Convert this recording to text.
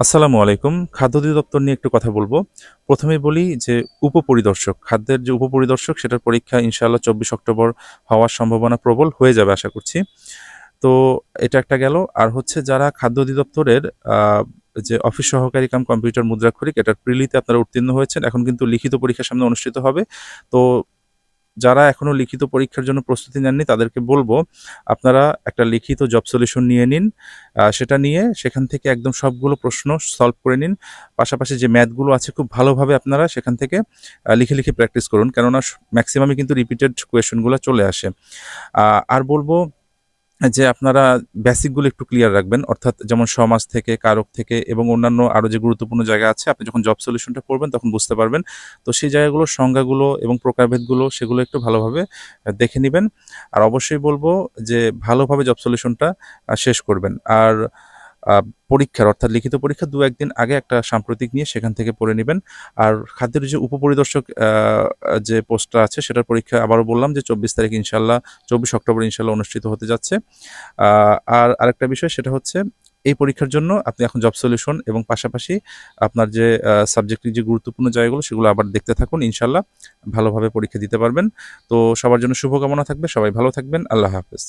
আসসালামু আলাইকুম। খাদ্য অধিদপ্তর নিয়ে একটু কথা বলব। প্রথমে বলি যে উপপরিদর্শক, খাদ্যের যে উপপরিদর্শক সেটার পরীক্ষা ইনশাআল্লাহ চব্বিশ অক্টোবর হওয়ার সম্ভাবনা প্রবল হয়ে যাবে আশা করছি। তো এটা একটা গেল। আর হচ্ছে যারা খাদ্য অধিদপ্তরের যে অফিস সহকারী কাম কম্পিউটার মুদ্রাক্ষরিক, এটার প্রিলিতে আপনারা উত্তীর্ণ হয়েছেন। এখন কিন্তু লিখিত পরীক্ষা সামনে অনুষ্ঠিত হবে। তো যারা এখনও লিখিত পরীক্ষার জন্য প্রস্তুতি নেননি, তাদেরকে বলব, আপনারা একটা লিখিত জব সলিউশন নিয়ে নিন। সেটা নিয়ে সেখান থেকে একদম সবগুলো প্রশ্ন সলভ করে নিন। পাশাপাশি যে ম্যাথগুলো আছে, খুব ভালোভাবে আপনারা সেখান থেকে লিখে লিখে প্র্যাকটিস করুন। কেননা ম্যাক্সিমামই কিন্তু রিপিটেড কোয়েশনগুলো চলে আসে। আর বলব যে আপনারা বেসিকগুলো একটু ক্লিয়ার রাখবেন। অর্থাৎ যেমন সমাজ থেকে, কারক থেকে এবং অন্যান্য আরও যে গুরুত্বপূর্ণ জায়গা আছে, আপনি যখন জব সলিউশনটা পড়বেন তখন বুঝতে পারবেন। তো সেই জায়গাগুলো, সংজ্ঞাগুলো এবং প্রকারভেদগুলো সেগুলো একটু ভালোভাবে দেখে নেবেন। আর অবশ্যই বলব যে ভালোভাবে জব সলিউশনটা শেষ করবেন। আর পরীক্ষার, অর্থাৎ লিখিত পরীক্ষা দু একদিন আগে একটা সাম্প্রতিক নিয়ে সেখান থেকে পড়ে নেবেন। আর খাদ্যের যে উপপরিদর্শক যে পোস্টটা আছে সেটার পরীক্ষা আবারও বললাম যে চব্বিশ তারিখ ইনশাল্লাহ, চব্বিশ অক্টোবর ইনশাল্লাহ অনুষ্ঠিত হতে যাচ্ছে। আর আরেকটা বিষয় সেটা হচ্ছে এই পরীক্ষার জন্য আপনি এখন জব সলিউশন এবং পাশাপাশি আপনার যে সাবজেক্টের যে গুরুত্বপূর্ণ জায়গাগুলো সেগুলো আবার দেখতে থাকুন, ইনশাল্লাহ ভালোভাবে পরীক্ষা দিতে পারবেন। তো সবার জন্য শুভকামনা থাকবে, সবাই ভালো থাকবেন, আল্লাহ হাফেজ।